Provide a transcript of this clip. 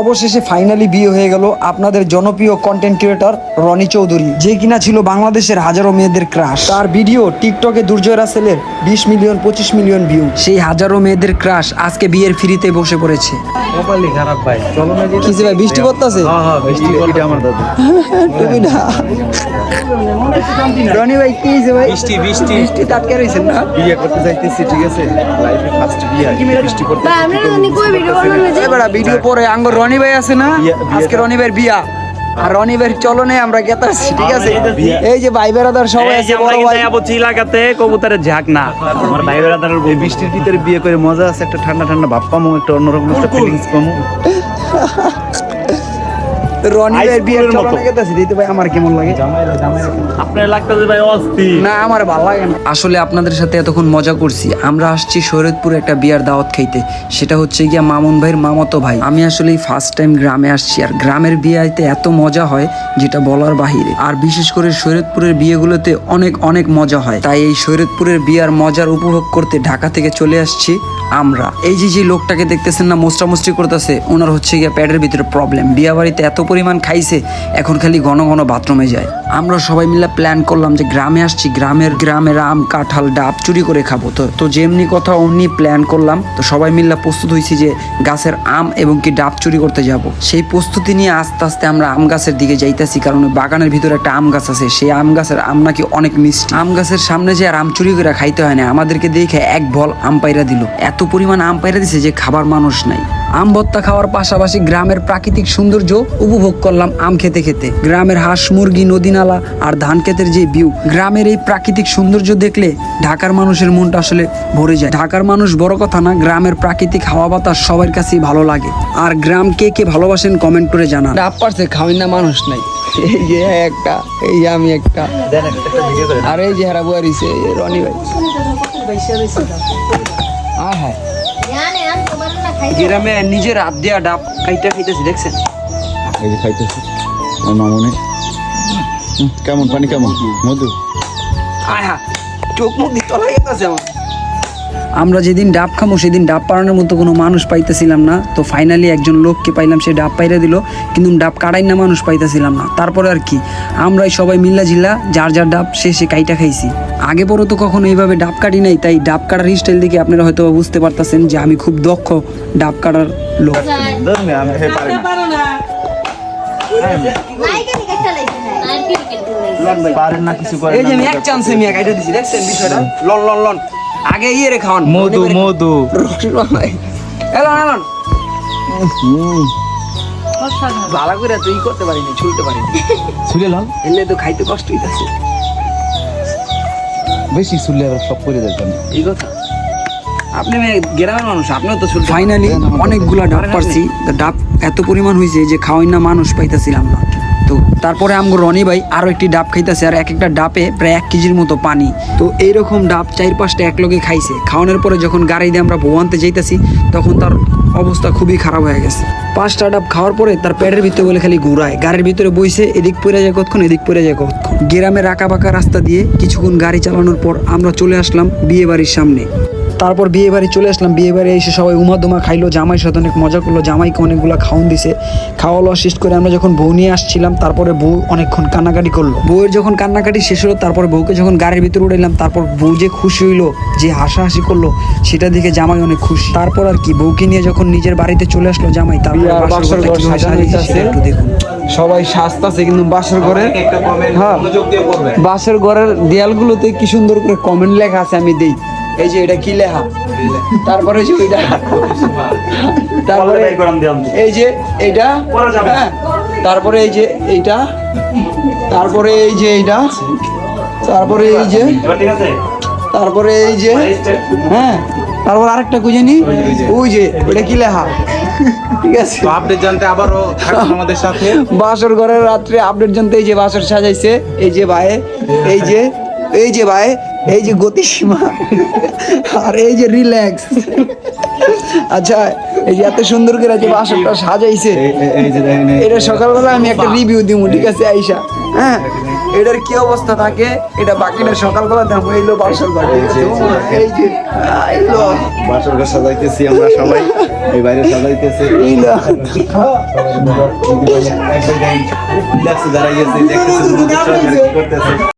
অবশেষে ফাইনালি বিয়ে হয়ে গেল আপনাদের জনপ্রিয় কন্টেন্ট ক্রিয়েটর রনি চৌধুরী, যে কিনা ছিল বাংলাদেশের হাজারো মেয়েদের ক্রাশ তার ভিডিও টিকটকে দুর্জয় সেলের বিশ মিলিয়ন পঁচিশ মিলিয়ন ভিউ সেই হাজারো মেয়েদের ক্রাশ আজকে বিয়ের ফ্রিতে বসে পড়েছে। খারাপ ভাই। চলো না যে কিছু ভাই বৃষ্টি পড়তাছে? হ্যাঁ হ্যাঁ বৃষ্টি পড়তে আমার দাদু। তুমি না রনি ভাই কি হইছে ভাই? বৃষ্টি বৃষ্টি। বৃষ্টি তাটকে না? বিয়ে করতে যাইতেছি ঠিক আছে? লাইফে ফার্স্ট বিয়ে বৃষ্টি পড়তে ভাই আমরা রনি কই ভিডিও বানানো যে এবার ভিডিও পরে আঙ্গর রনি ভাই আছে না? আজকে রনি ভাইয়ের বিয়া। আর রনিবের চলনে আমরা গেতাছি ঠিক আছে? এই যে ভাই বেড়াদার সবাই আছে বড় ভাই। চিলাকাতে কবুতরের ঝাঁক না। আমার ভাই বেড়াদারের এই বৃষ্টির ভিতরে বিয়ে করে মজা আছে একটা ঠান্ডা ঠান্ডা ভাব পামো একটা অন্যরকম একটা ফিলিংস পামো। রনি বিয়ের আইসক্রিমের মতো। দিতে ভাই আমার কেমন লাগে? আপনার লাগতেছে ভাই অস্থির। না আমার ভালো লাগে না। আসলে আপনাদের সাথে এতক্ষণ মজা করছি। আমরা আসছি শরীয়তপুরে একটা বিয়ার দাওয়াত খাইতে। সেটা হচ্ছে গিয়া মামুন ভাইয়ের মামাতো ভাই। আমি আসলে ফার্স্ট টাইম গ্রামে আসছি। আর গ্রামের বিয়েতে এত মজা হয় যেটা বলার বাহিরে। আর বিশেষ করে শরীয়তপুরের বিয়েগুলোতে অনেক অনেক মজা হয়। তাই এই শরীয়তপুরের বিয়ার মজার উপভোগ করতে ঢাকা থেকে চলে আসছি আমরা। এই যে যে লোকটাকে দেখতেছেন না মোস্টামুষ্টি করতেছে ওনার হচ্ছে গিয়া প্যাডের ভিতরে প্রবলেম বিয়া বাড়িতে এত পরিমাণ খাইছে এখন খালি ঘন ঘন বাথরুমে যায়। আমরা সবাই মিলে প্ল্যান করলাম যে গ্রামে আসছি, গ্রামের গ্রামের আম, কাঁঠাল, ডাব চুরি করে খাব। তো তো যেমনি কথা অমনি প্ল্যান করলাম, তো সবাই মিলে প্রস্তুত হয়েছি যে গাছের আম এবং কি ডাব চুরি করতে যাব। সেই প্রস্তুতি নিয়ে আস্তে আস্তে আমরা আম গাছের দিকে যাইতেছি, কারণ বাগানের ভিতরে একটা আম গাছ আছে, সেই আম গাছের আম নাকি অনেক মিষ্টি। আম গাছের সামনে যে আর আম চুরি করে খাইতে হয় না, আমাদেরকে দেখে এক বল আম পাইরা দিল। এত পরিমাণ আম পাইরা দিছে যে খাবার মানুষ নাই। আম ভত্তা খাওয়ার পাশাপাশি গ্রামের প্রাকৃতিক সৌন্দর্য উপভোগ করলাম আম খেতে খেতে। গ্রামের হাঁস, মুরগি, নদী নালা আর ধান ক্ষেতের যে ভিউ গ্রামের এই প্রাকৃতিক সৌন্দর্য দেখলে ঢাকার মানুষের মনটা আসলে ভরে যায়। ঢাকার মানুষ বড় কথা না গ্রামের প্রাকৃতিক হাওয়া বাতাস সবার কাছেই ভালো লাগে। আর গ্রাম কে কে ভালোবাসেন কমেন্ট করে জানান। ডাব পারছে খাওয়াই না মানুষ নাই। এই যে একটা এই যে আমি একটা। দেন একটা ভিডিও করে আর এই যে রনি ভাই। আয় হায়। জানে গ্রামে নিজের হাত দেওয়া ডাব খাইতে খাইতেছি দেখছেন? এই যে খাইতেছি। আমার মামুনি। কেমন পানি কেমন? মধু? আয় চোখ মুখ দিয়ে তলা গেছে আমার। আমরা যেদিন ডাব খামো সেদিন ডাব পাড়ানোর মতো কোনো মানুষ পাইতেছিলাম না। তো ফাইনালি একজন লোককে পাইলাম সে ডাব পাইরা দিল কিন্তু ডাব কাটাই না মানুষ পাইতেছিলাম না। তারপরে আর কি? আমরাই সবাই মিল্লা জিল্লা যার যার ডাব সে সে কাইটা খাইছি। আগে পরে তো কখনো এইভাবে ডাব কাটি নাই তাই ডাব কাটার স্টাইল দেখে আপনারা হয়তো বুঝতে পারতেছেন যে আমি খুব দক্ষ ডাব কাটার লোক। ধরুন আমি হে পারি না নাই কেন কেটে লাইছে নাই কি কেটে পারেন না কিছু করে এই যে এক চান্সে মিয়া কাইটা দিছি দেখছেন বিষয়টা? লন লন লন। আগে ইয়ে রে খাওয়ান। মধু মধু। এলন এলন ভালো করে তুই করতে পারিনি ছুলতে পারিনি। ছুলে লন। এলে তো খাইতে কষ্ট হইতাছে। বেশি ছুলে আবার সব করে এই কথা? আপনি গ্রামের মানুষ আপনিও তো ফাইনালি অনেকগুলা ডাব পারছি। ডাব এত পরিমাণ হয়েছে যে খাওয়াই না মানুষ পাইতাছিলাম না। তো তারপরে আমগো রনি ভাই আরও একটি ডাব খাইতেছে, আর এক একটা ডাবে প্রায় এক কেজির মতো পানি। তো এইরকম ডাব চার পাঁচটা এক লগে খাইছে। খাওয়ানোর পরে যখন গাড়ি দিয়ে আমরা ভুয়ানতে যাইতেছি, তখন তার অবস্থা খুবই খারাপ হয়ে গেছে। পাঁচটা ডাব খাওয়ার পরে তার পেটের ভিতরে বলে খালি ঘুরায়। গাড়ির ভিতরে বইছে, এদিক পড়ে যায় কতক্ষণ, এদিক পড়ে যায় কতক্ষণ? গ্রামের আঁকা বাঁকা রাস্তা দিয়ে কিছুক্ষণ গাড়ি চালানোর পর আমরা চলে আসলাম বিয়ে বাড়ির সামনে। তারপর বিয়ে বাড়ি চলে আসলাম। বিয়ে বাড়ি এসে সবাই উমা দুমা খাইলো জামাই সাথে অনেক মজা করল জামাইকে অনেকগুলো খাওয়ান দিছে। খাওয়া লওয়া শেষ করে আমরা যখন বউ নিয়ে আসছিলাম তারপরে বউ অনেকক্ষণ কান্নাকাটি করল। বউয়ের যখন কান্নাকাটি শেষ হলো তারপরে বউকে যখন গাড়ির ভিতরে উঠাইলাম তারপর বউ যে খুশি হইল যে হাসাহাসি করল সেটা দেখে জামাই অনেক খুশি। তারপর আর কি বউকে নিয়ে যখন নিজের বাড়িতে চলে আসলো জামাই তারপর দেখুন। সবাই সাজতাছে কিন্তু বাসর ঘরে। হ্যাঁ। বাসর ঘরের দেয়ালগুলোতে কি সুন্দর করে কমেন্ট লেখা আছে আমি দেই। এই যে এটা কি লেখা তারপরে যে ওইটা। তারপরে এই যে এইটা হ্যাঁ তারপরে এই যে এইটা তারপরে এই যে এইটা তারপরে এই যে তারপরে এই যে হ্যাঁ তারপর আরেকটা খুঁজে নি। ওই যে ওইটা কি লেখা ঠিক আছে। আপডেট জানতে আবারও আমাদের সাথে। বাসর ঘরের রাত্রে আপডেট জানতে এই যে বাসর সাজাইছে এই যে ভাই এই যে এই যে ভাই এই যে গতিসীমা আর এই যে রিল্যাক্স আচ্ছা এই যে এত সুন্দর করে যে বাসরটা সাজাইছে এটা সকালবেলা আমি একটা রিভিউ দিব ঠিক আছে আইসা হ্যাঁ এটার কি অবস্থা থাকে এটা বাকিটা সকালবেলা দেখো এইলো বাসর বাড়ি এই যে, আইলো বাসর ঘর সাজাইতেছি আমরা সবাই এই বাইরে সাজাইতেছে এইলো দাঁড়াইয়েছে দেখতেছে